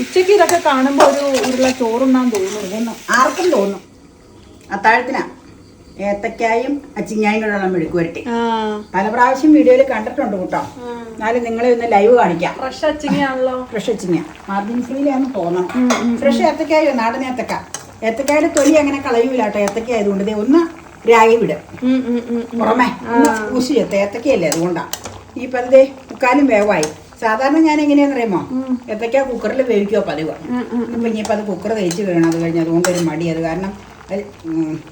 ഉച്ചയ്ക്ക് ഇതൊക്കെ കാണുമ്പോ ഒരു ഉരുള ചോറുണ്ണാൻ തോന്നുന്നു ആർക്കും തോന്നും. അത്താഴത്തിനാ. ഏത്തക്കായും അച്ചിങ്ങായും കൂടെയുള്ള മെഴുക്ക് വരട്ടി പല പ്രാവശ്യം വീഡിയോയിൽ കണ്ടിട്ടുണ്ട് കൂട്ടോ. എന്നാലും നിങ്ങളെ ഒന്ന് ലൈവ് കാണിക്കാം. ഫ്രഷ് അച്ചിങ്ങയാണല്ലോ. ഫ്രഷ് അച്ചിങ്ങ. മാർജിൻ ഫ്രീലാന്ന് തോന്നണം. ഫ്രഷ് ഏത്തക്കായോ? നാടൻ ഏത്തക്ക. ഏത്തക്കായുടെ തൊലി അങ്ങനെ കളയൂല കേട്ടോ ഏത്തക്ക ആയതുകൊണ്ട്. ഒന്ന് രാഗി വിടും. പുറമേ ചേർത്ത് ഏത്തക്കയല്ലേ അതുകൊണ്ടാ. ഈ പന്തേ മുക്കാലും വേവായി. സാധാരണ ഞാൻ എങ്ങനെയാന്ന് അറിയാമോ? ഏത്തക്ക കുക്കറിൽ വേവിക്കുക പതിവ്. അപ്പൊ ഇനിയിപ്പോൾ അത് കുക്കർ തേച്ച് വേണം അത് കഴിഞ്ഞ് അതുകൊണ്ട് ഒരു മടി. അത് കാരണം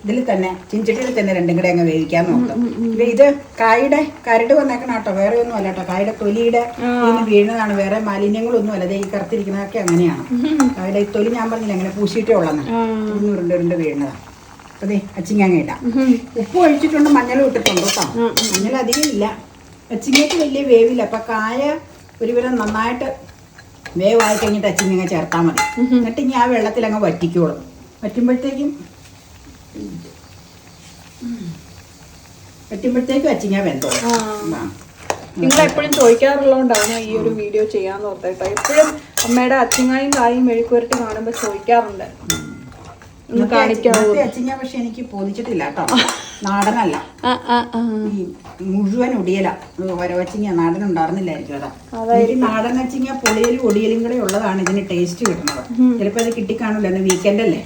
ഇതിൽ തന്നെ ചിഞ്ചട്ടിയിൽ തന്നെ രണ്ടും കൂടെ അങ്ങ് വേവിക്കാൻ നോക്കാം. ഇത് കായുടെ കരട് വന്നേക്കണ കേട്ടോ. വേറെ ഒന്നും അല്ല കേട്ടോ. കായുടെ തൊലിയുടെ വീഴുന്നതാണ്. വേറെ മാലിന്യങ്ങളൊന്നും അല്ല. ഈ കറുത്തിരിക്കുന്നതൊക്കെ അങ്ങനെയാണ്. കായുടെ ഈ തൊലി ഞാൻ പറഞ്ഞില്ല അങ്ങനെ പൂശിയിട്ടേ ഉള്ളതാണ് ഇന്ന് ഉരുണ്ട് ഉരുണ്ട് വീഴുന്നതാണ് അതെ അച്ചിങ്ങ ഇടാം ഉപ്പ് ഒഴിച്ചിട്ടുണ്ട്. മഞ്ഞൾ വിട്ടിട്ടുണ്ട് കേട്ടോ. മഞ്ഞൾ അധികം ഇല്ല. അച്ചിങ്ങയ്ക്ക് വലിയ വേവില്ല. അപ്പൊ കായ ഒരുവിധം നന്നായിട്ട് വേവായി കഴിഞ്ഞിട്ട് അച്ചിങ്ങ ചേർത്താൽ മതി. എന്നിട്ട് ഇനി ആ വെള്ളത്തിൽ അങ്ങ് വറ്റിക്കോളും. വറ്റുമ്പോഴത്തേക്കും വറ്റുമ്പോഴത്തേക്കും അച്ചിങ്ങ വെന്തോളും. നിങ്ങൾ എപ്പോഴും ചോദിക്കാറുള്ളതുകൊണ്ടാണ് ഈ ഒരു വീഡിയോ ചെയ്യാന്ന് ഓർത്തേട്ടോ എപ്പോഴും അമ്മയുടെ അച്ചിങ്ങായും കായും മെഴുക്കുവരട്ടി കാണുമ്പോൾ ചോദിക്കാറുണ്ട്. ഒന്ന് കാണിക്കാവോ. അച്ചിങ്ങ പക്ഷെ എനിക്ക് പൊതിച്ചിട്ടില്ല കേട്ടോ. നാടനല്ല. മുഴുവൻ ഒടിയല. വരവച്ചിങ്ങ നാടൻ ഉണ്ടായിരുന്നില്ലായിരിക്കും അതാ ഈ നാടൻ അച്ചിങ്ങ പൊളിയലും ഒടിയലും കൂടെ ഉള്ളതാണ് ഇതിന് ടേസ്റ്റ് കിട്ടുന്നത്. ചിലപ്പോൾ അത് കിട്ടിക്കാണില്ല എന്ന് വീക്കെൻഡ് അല്ലേ?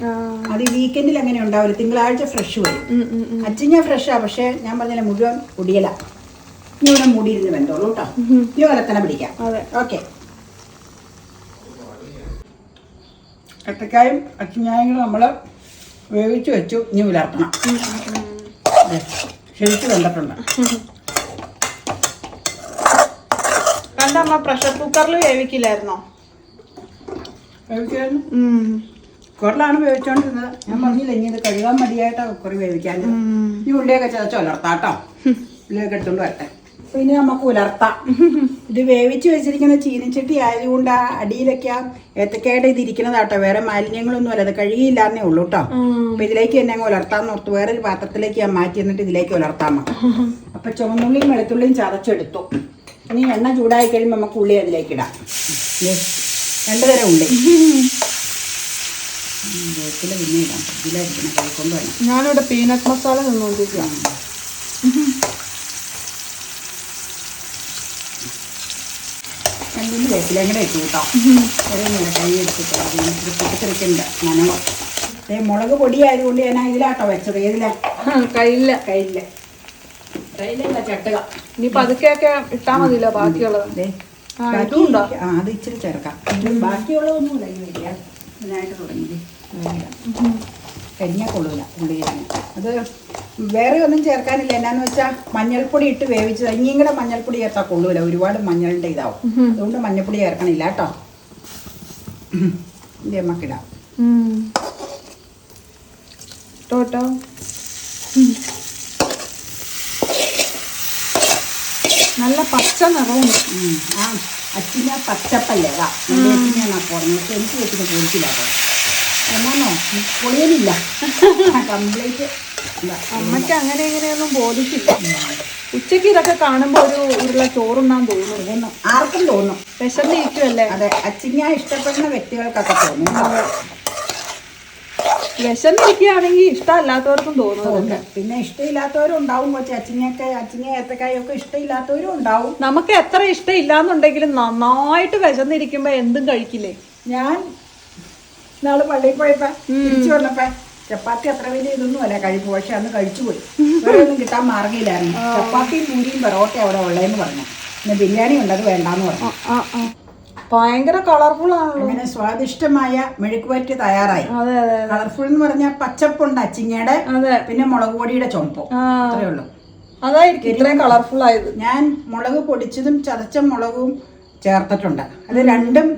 അത് വീക്കെൻഡിൽ അങ്ങനെ ഉണ്ടാവില്ല. തിങ്കളാഴ്ച ഫ്രഷ് വരും. അച്ചിങ്ങ ഫ്രഷാ പക്ഷെ ഞാൻ പറഞ്ഞില്ല മുഴുവൻ ഒടിയല. ഇനി ഇവിടെ മൂടിയിരുന്ന് വെന്തോളൂ കേട്ടോ. പോലെ തന്നെ പിടിക്കാം. ഓക്കെ ഏത്തക്കായും അച്ചിങ്ങായും കൂടെ നമ്മൾ വേവിച്ച് വെച്ചു. ഇനി വിലർത്തണം ശരിച്ച് കണ്ടിട്ടുണ്ട്. കണ്ടമ്മ പ്രഷർ കുക്കറിൽ വേവിക്കില്ലായിരുന്നോ? വേവിക്കായിരുന്നു. കുക്കറിലാണ് വേവിച്ചോണ്ടിരുന്നത്. ഞാൻ പറഞ്ഞില്ല ഇനി ഇത് കഴുകാൻ മതിയായിട്ടാ കുക്കറി വേവിക്കാൻ ഈ ഉള്ളിയൊക്കെ ചതച്ചോ അലർത്താട്ടോ ഉള്ളിയൊക്കെ എടുത്തോണ്ട് വരട്ടെ. അപ്പൊ ഇനി നമുക്ക് ഉലർത്താം. ഇത് വേവിച്ച് വെച്ചിരിക്കുന്ന ചീനിച്ചട്ടി ആയതുകൊണ്ട് ആ അടിയിലൊക്കെ ആ ഏത്തക്കയുടെ ഇത് ഇരിക്കുന്നതാട്ടോ. വേറെ മാലിന്യങ്ങളൊന്നും അല്ല. അത് കഴുകിയില്ലാന്നേ ഉള്ളൂ കേട്ടോ അപ്പൊ ഇതിലേക്ക് തന്നെ അങ്ങ് ഉലർത്താന്ന് ഓർത്ത്. വേറെ ഒരു പാത്രത്തിലേക്ക് ഞാൻ മാറ്റി എന്നിട്ട് ഇതിലേക്ക് ഉലർത്താമ അപ്പൊ ചുവന്നുള്ളിയും വെളുത്തുള്ളിയും ചതച്ചെടുത്തു. ഇനി എണ്ണ ചൂടായി കഴിയുമ്പോൾ നമുക്ക് ഉള്ളി അതിലേക്ക് ഇടാം. രണ്ട് തരം ഉള്ളി. വേപ്പില പിന്നെ ഇടാം. ഇതിലായിരിക്കണം. കൈക്കൊണ്ട് വേണം. ഞാനിവിടെ പീനട്ട് മസാല നിന്നുകൊണ്ടിരിക്കുക രണ്ടും വേപ്പില കൂടെ ഇട്ടു കേട്ടോ ഒരു എടുത്തിട്ട് പൊട്ടിത്തെറിക്കണ്ട നനവ് മുളക് പൊടി ആയതുകൊണ്ട് ഞാൻ ഇതിലാട്ടോ വെച്ചത്. ഏതിലാ? കയ്യില്ല കയ്യില്ല കയ്യിലല്ല ചട്ടുക. ഇനി പതുക്കെയൊക്കെ ഇട്ടാ മതിയല്ലോ ബാക്കിയുള്ളത്. ദേ, ആ, അത് ഇച്ചിരി ചേർക്കാം. ബാക്കിയുള്ളതൊന്നും ഇല്ല ഇതിനായിട്ട് തുടങ്ങി കരിഞ്ഞാൽ കൊള്ളൂല ഉള്ളി അത് വേറെ ഒന്നും ചേർക്കാനില്ല. എന്നാന്ന് വെച്ചാൽ മഞ്ഞൾപ്പൊടി ഇട്ട് വേവിച്ചത്. ഇനിയും കൂടെ മഞ്ഞൾപ്പൊടി ചേർത്താൽ കൊള്ളൂല. ഒരുപാട് മഞ്ഞളിന്റെ ഇതാവും. അതുകൊണ്ട് മഞ്ഞൾപ്പൊടി ചേർക്കണില്ല കേട്ടോ. ഇത് അമ്മക്കിടാം നല്ല പച്ച നിറവും. ആ അച്ഛന പച്ചപ്പല്ലേ? അച്ഛനാ പറഞ്ഞത് എനിക്ക് വെച്ചിട്ട് പൊളിച്ചില്ല കേട്ടോ. എന്നാന്നോ? പൊളിയലില്ല കംപ്ലീറ്റ് അമ്മയ്ക്ക് അങ്ങനെ ഇങ്ങനെയൊന്നും ബോധിക്കില്ല ഉച്ചയ്ക്ക് ഇതൊക്കെ കാണുമ്പോ ഒരു ഉരുള ചോറുണ്ണാൻ തോന്നുന്നു ആർക്കും തോന്നും. വിശന്നിരിക്കുമല്ലേ അതെ അച്ചിങ്ങ ഇഷ്ടപ്പെടുന്ന വ്യക്തികൾക്കൊക്കെ തോന്നും. വിശന്നിരിക്കുകയാണെങ്കിൽ ഇഷ്ടമല്ലാത്തവർക്കും തോന്നുന്നുണ്ട് പിന്നെ ഇഷ്ടമില്ലാത്തവരും ഉണ്ടാവും കൊച്ചി. അച്ചിങ്ങയൊക്കെ അച്ചിങ്ങ ഏത്തക്കായൊക്കെ ഇഷ്ടമില്ലാത്തവരും ഉണ്ടാവും. നമുക്ക് എത്ര ഇഷ്ടമില്ലാന്നുണ്ടെങ്കിലും നന്നായിട്ട് വിശന്നിരിക്കുമ്പോ എന്തും കഴിക്കില്ലേ? ഞാൻ നാളെ പള്ളിയിൽ പോയപ്പോ തിരിച്ചു വന്നപ്പോ ചപ്പാത്തി അത്ര വലിയ ഇതൊന്നും അല്ല കഴിപ്പ് പക്ഷെ അന്ന് കഴിച്ചു പോയി. വേറെ ഒന്നും കിട്ടാൻ മാർഗമില്ലായിരുന്നു ചപ്പാത്തിയും പൂരിയും പെറോട്ടയും അവിടെ ഉള്ളതെന്ന് പറഞ്ഞു. പിന്നെ ബിരിയാണി ഉണ്ട് അത് വേണ്ടാന്ന് പറഞ്ഞു. ഭയങ്കര കളർഫുൾ ആണല്ലോ. അങ്ങനെ സ്വാദിഷ്ടമായ മെഴുക്കുപറ്റി തയ്യാറായി. കളർഫുൾ എന്ന് പറഞ്ഞാൽ പച്ചപ്പുണ്ട് അച്ചിങ്ങയുടെ അതെ. പിന്നെ മുളക് പൊടിയുടെ ചുമപ്പോ. അത്രേ ഉള്ളൂ. അതായിരിക്കും ഇത്രയും കളർഫുൾ ആയത്. ഞാൻ മുളക് പൊടിച്ചതും ചതച്ച മുളകും ചേർത്തിട്ടുണ്ട്. അത് രണ്ടും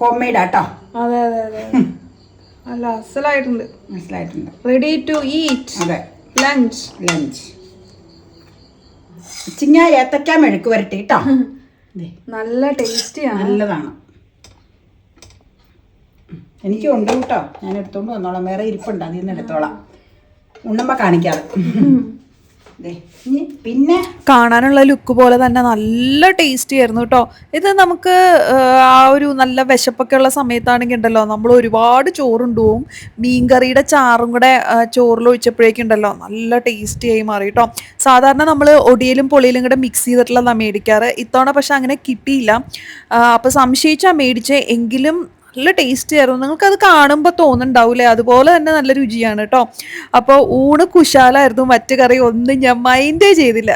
ഹോം മെയ്ഡാട്ടോ അതെ അതെ അതെ. അല്ല അസലായിട്ടുണ്ട്. മനസ്സിലായിട്ടുണ്ട്. റെഡി ടു ഈറ്റ് അതെ. ലഞ്ച് ലഞ്ച് ചിങ്ങ ഏത്തക്ക മെഴുക്ക് വരട്ടി കേട്ടോ നല്ല ടേസ്റ്റിയാണ് നല്ലതാണ്. എനിക്ക് ഉണ്ട് കേട്ടോ. ഞാൻ എടുത്തോണ്ട് വന്നോളാം. വേറെ ഇരിപ്പുണ്ട്. അതിൽ നിന്ന് എടുത്തോളാം. ഉണ്ണുമ്പോ കാണിക്കാതെ ദേ ഇനി പിന്നെ കാണാനുള്ള ലുക്ക് പോലെ തന്നെ നല്ല ടേസ്റ്റി ആയിരുന്നു കേട്ടോ ഇത് നമുക്ക് ആ, ഒരു നല്ല വിശപ്പൊക്കെ ഉള്ള സമയത്താണെങ്കിൽ ഉണ്ടല്ലോ നമ്മൾ ഒരുപാട് ചോറുണ്ടുപോകും മീൻകറിയുടെ ചാറും കൂടെ ചോറിലൊഴിച്ചപ്പോഴേക്കുണ്ടല്ലോ നല്ല ടേസ്റ്റി ആയി മാറി കേട്ടോ സാധാരണ നമ്മൾ ഒടിയലും പൊളിയിലും കൂടെ മിക്സ് ചെയ്തിട്ടുള്ളതാണ് മേടിക്കാറ്. ഇത്തവണ പക്ഷെ അങ്ങനെ കിട്ടിയില്ല. അപ്പോൾ സംശയിച്ചാണ് മേടിച്ചേ. എങ്കിലും നല്ല ടേസ്റ്റി ആയിരുന്നു. നിങ്ങൾക്ക് അത് കാണുമ്പോൾ തോന്നുന്നുണ്ടാവൂലേ? അതുപോലെ തന്നെ നല്ല രുചിയാണ് കേട്ടോ അപ്പോൾ ഊണ് കുശാലായിരുന്നു. മറ്റു കറി ഒന്നും ഞാൻ മൈൻഡേ ചെയ്തില്ല.